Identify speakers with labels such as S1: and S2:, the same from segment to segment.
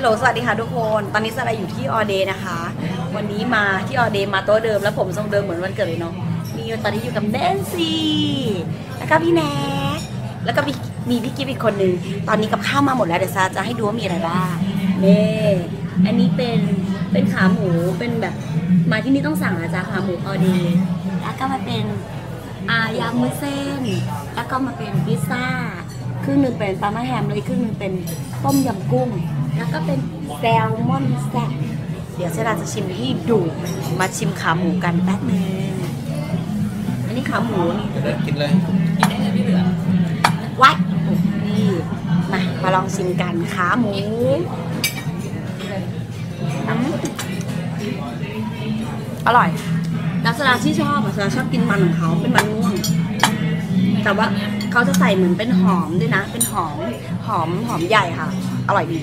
S1: ฮัลโหลสวัสดีค่ะทุกคน ตอนนี้สลายอยู่ที่ออเดย์นะคะ วันนี้มาที่ออเดย์มาโต๊ะเดิมแล้วผมทรงเดิมเหมือนวันเกิดเลยเนาะมีตอนนี้อยู่กับแนนซี่แล้วก็พี่แน็กแล้วก็มีมีพี่กิฟอีกคนนึงตอนนี้กับข้าวมาหมดแล้วเดี๋ยวซาจะให้ดูว่ามีอะไรบ้างนี่อันนี้เป็นเป็นขาหมูเป็นแบบมาที่นี่ต้องสั่งนะจ๊ะขาหมูออเดย์แล้วก็มาเป็นอายำมือเส้น แล้วก็มาเป็นพิซซ่าครึ่งหนึ่งเป็นปลาแม่แฮมเลยครึ่งหนึ่งเป็นต้มยำกุ้ง แล้วก็เป็นแซลมอนแซ่บเดี๋ยวเซราจะชิมให้ดู มาชิมขาหมูกันแป๊บนึงอันนี้ขาหมูนี่
S2: เดี๋ยวกินเลย
S3: กินได้เลยพี่เหลือ
S1: วัดนี่มามาลองชิมกันขาหมูอืมอร่อยลักษณะที่ชอบอะสราชอบกินมันของเขาเป็นมันม่วง แต่ว่าเขาจะใส่เหมือนเป็นหอมด้วยนะ เป็นหอม หอม หอมใหญ่ค่ะ อร่อยดี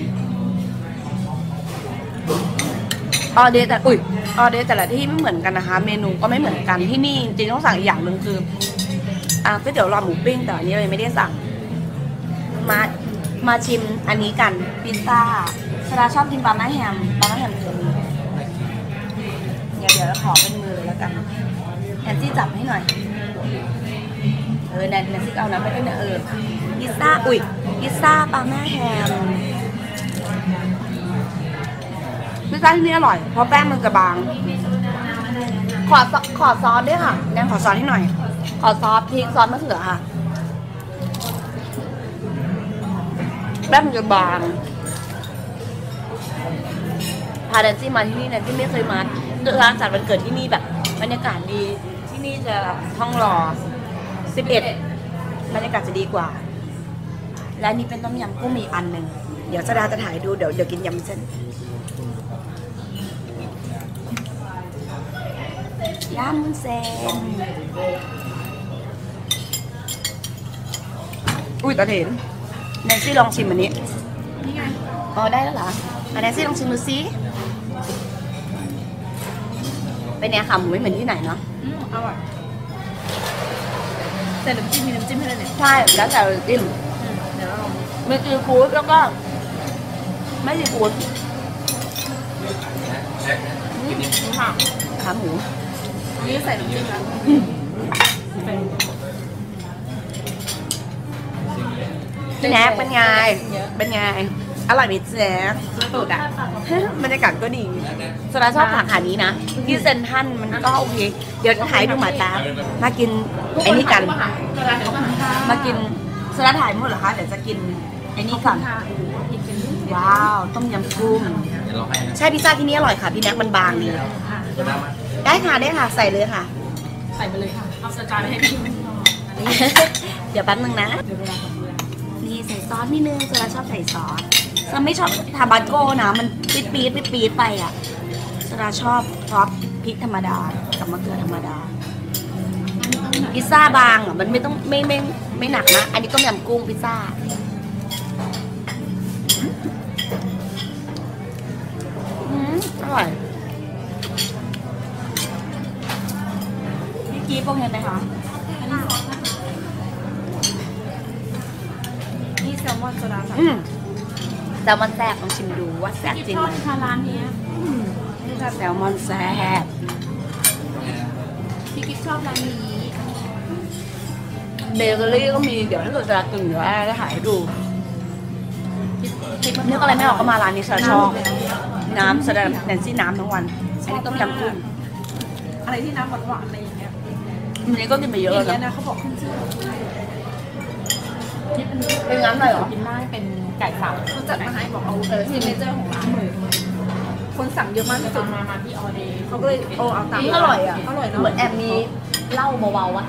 S1: ออเดย์แต่อุ้ยออเดย์แต่ละที่ไม่เหมือนกันนะคะ เมนูก็ไม่เหมือนกันที่นี่จริงต้องสั่งอีกอย่างหนึ่งคืออ่าก๋วยเตี๋ยวหลอดหมูปิ้งแต่อันนี้เรายังไม่ได้สั่ง มามาชิมอันนี้กันพิซซ่าสดาชอบกินปลาแม่แฮมปลาแม่แฮมคือเดี๋ยวเดี๋ยวเราขอเป็นมือแล้วกันแอนซี่จับให้หน่อย เออแนนแนนซี่เอานะไปด้วยนะเออพิซซ่า อุ้ยพิซซ่าปลาแม่แฮม พิซซ่าที่นี่อร่อย เพราะแป้งมันจะบาง ขอซอขอซอสด้วยค่ะแนนขอซอสให้หน่อย ขอซอสพริกซอสมะเขือค่ะ แป้งมันจะบางพาแดนซี่มาที่นี่แนนซี่ไม่เคยมาร้านจัดวันเกิดที่นี่แบบบรรยากาศดีที่นี่จะห้องรอ 11 บรรยากาศจะดีกว่า และนี่เป็นต้มยำกุ้งมีอันหนึ่ง เดี๋ยวสดาจะถ่ายดูเดี๋ยวเดี๋ยวกินยำเส้น ยำวุ้นเส้นอุ้ยตาเห็นแนนซี่ลองชิมอันนี้
S3: นี่ไง
S1: อ๋อได้แล้วเหรออะแนนซี่ลองชิมดูซิเป็นไงค่ะหมูไม่เหมือนที่ไหนเนาะ
S3: อืมอร่อยแต่น้ำจิ้มมีน้ำจิ้มให้เลยเนี่ย
S1: ใช่ แล้วแต่เราจิ้ม
S3: อืมเดี๋ยวเราลอง
S1: มีซีฟู้ดแล้วก็ ไม่ซีฟู้ด
S3: นี่ค่ะ
S1: ขาหมู
S3: นี่ใส่น้ำจิ้มแล้วเป็น
S1: แน็กเป็นไง
S3: เยอะ
S1: เป็นไง อร่อยไหมแจ๊ค
S3: สุดอะ
S1: บรรยากาศก็ดีสดาชอบสาขานี้นะ ที่เซนทรันมันก็โอเค เดี๋ยวถ่ายดูหมาตามากินไอ้นี่กัน
S3: เวลาเดี๋ยวก็หันข้าง
S1: มากินสดาถ่ายหมดเหรอคะ เดี๋ยวจะกินไอ้นี่ก่อน
S3: ค่ะอีกชิ้น
S1: ว้าว ต้มยำกุ้ง
S2: เดี๋ยวเราให้นะ
S1: ใช่พิซซ่าที่นี่อร่อยค่ะ พี่แน็กมันบางดี
S3: ค่ะ
S2: เดี๋ยวน้ำมา
S1: ได้ค่ะได้ค่ะ ใส่เลยค่ะ
S3: ใส่ไปเลยค่ะเอาสจานไปให้พี่มัน
S1: เดี๋ยวแป๊บนึงนะ
S3: เดี๋ยวเวลาทำเวลา
S1: นี่ใส่ซอสนิดนึงสดาชอบใส่ซอสสดาไม่ชอบทาบาโก้นะ มันปี๊ดปี๊ดปี๊ดปี๊ดไปอะสดาชอบซอสพริกธรรมดากับมะเขือธรรมดา พิซซ่าบางอะมันไม่ต้องไม่ไม่ไม่หนักนะ อันนี้ต้มยำกุ้งพิซซ่าอืมอร่อย กีพวกเห็นไหมคะ
S3: นี่แซลมอนโซดาใส่
S1: อืมแซลมอนแซ่บลองชิมดูว่าแซ่บจริง
S3: ช
S1: ไห
S3: อ
S1: ม
S3: บทานร้านนี้นี่แบบ
S1: แซลมอนแซ่บ
S3: พี่กิ๊ฟชอบร้านนี้
S1: เบเกอรี่ก็มีเดี๋ยวถ้าเกิดจะกินเดี๋ยวแอร์จะถ่ายให้ดูนึกอะไรไม่ออกก็มาร้านนี้ฉันชอบน้ำแสดงแนนซี่น้ำทั้งวันอันนี้ต้มยำกุ้ง
S3: อะไรที่น้ำหวานๆอะไรอย่างเงี้ย
S1: อันนี้ก็กินไปเยอะ
S3: อ
S1: แล้ว
S3: ย่างเงี้ย
S1: นะ
S3: นะเขาบอกขึ้นชื่อที่เป็น
S1: เป็นงั้นเลยเหรอ
S3: กินได้เป็นไก่สับเขาจัดมาให้บอกเอาเออซิกเนเจอร์ของร้านคนสั่งเยอะมากที่สุดมามาที่ออเดย์เขาก็เลยโอ้เอาตาม
S1: นี่อร่อยอะ
S3: อร่อยเนาะ
S1: เหมือนแอบมีเหล้าเบาๆวะ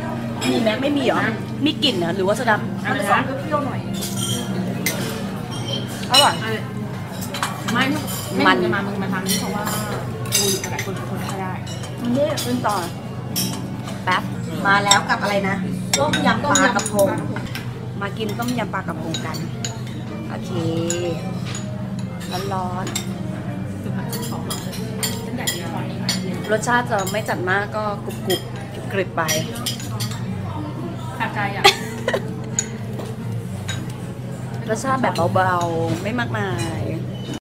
S1: มีไหมไม่มีเหรอมีกลิ่นเหรอหรือว่าสดับ
S3: อันนี้สองเปรี้ยวๆหน่อย
S1: อร่อย
S3: อันนี้ไม่ไม่
S1: มั
S3: มันนจะมามึงมาทำนี่เพราะว่ากูอยู่กับหลายคนคนไม่ได้
S1: นี่เป็นต่อแป๊บ มาแล้วกับอะไรนะ ต้มยำปลากระพง มากินต้มยำปลากระพงกัน โอเค ร้อน
S3: คือผัดชุบของเราเป็นใหญ่ดีอร่อย
S1: ๆรสชาติจะไม่จัดมากก็กรุบกรุบกรุบกริบไป
S3: ขาดใจอะ
S1: รสชาติแบบเบาๆ ไม่มากมาย
S3: อ